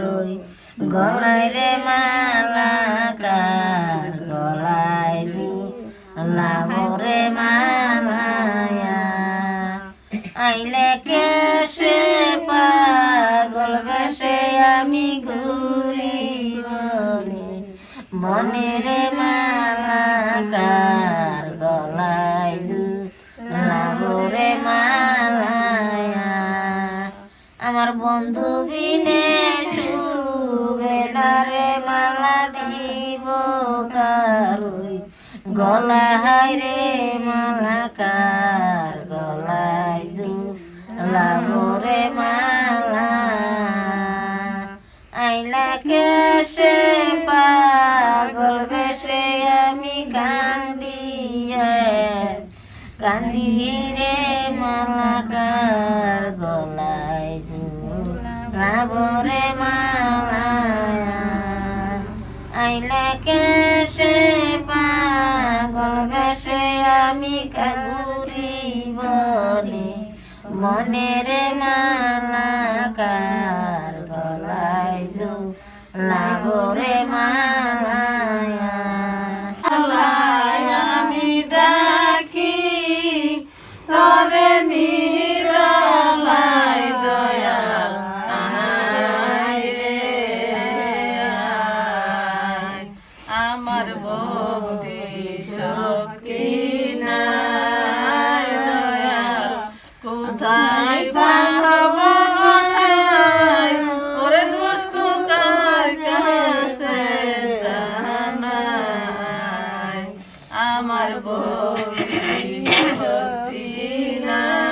রই গলায় রে মালা কার গলায় লাভরে মালায়া। আইলে কেসে পাগল বেশে আমি ঘুরি বলি মনের মালা কার গলায় লাভরে মালায়া। আমার বন্ধু বিনে মালা কার গলায় জু লাভরে মালা আইলা কেসে পাগল বেশে আমি কান্দিয়ে কান্দি রে মালাকার গলায় লাভরে মালায়া আইলা কেসে আমি কাগুরি বলি মনের মালাকার 어, 꽃이 셨디나.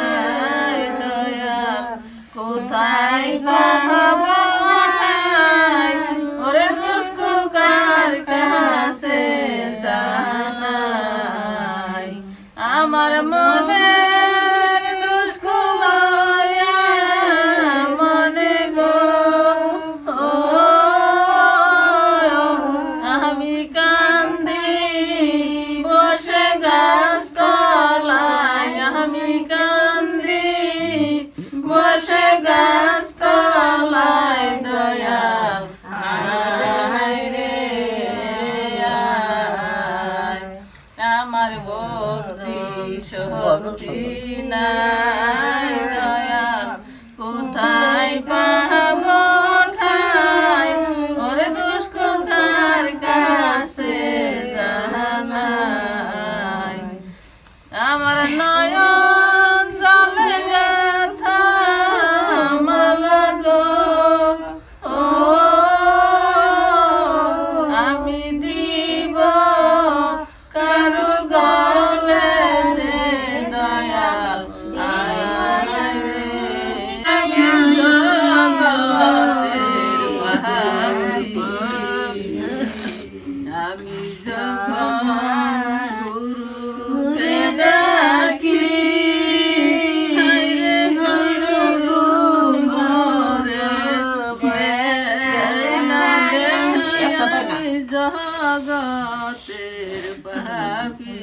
আমার ভক্তি শক্তি নাই। happy.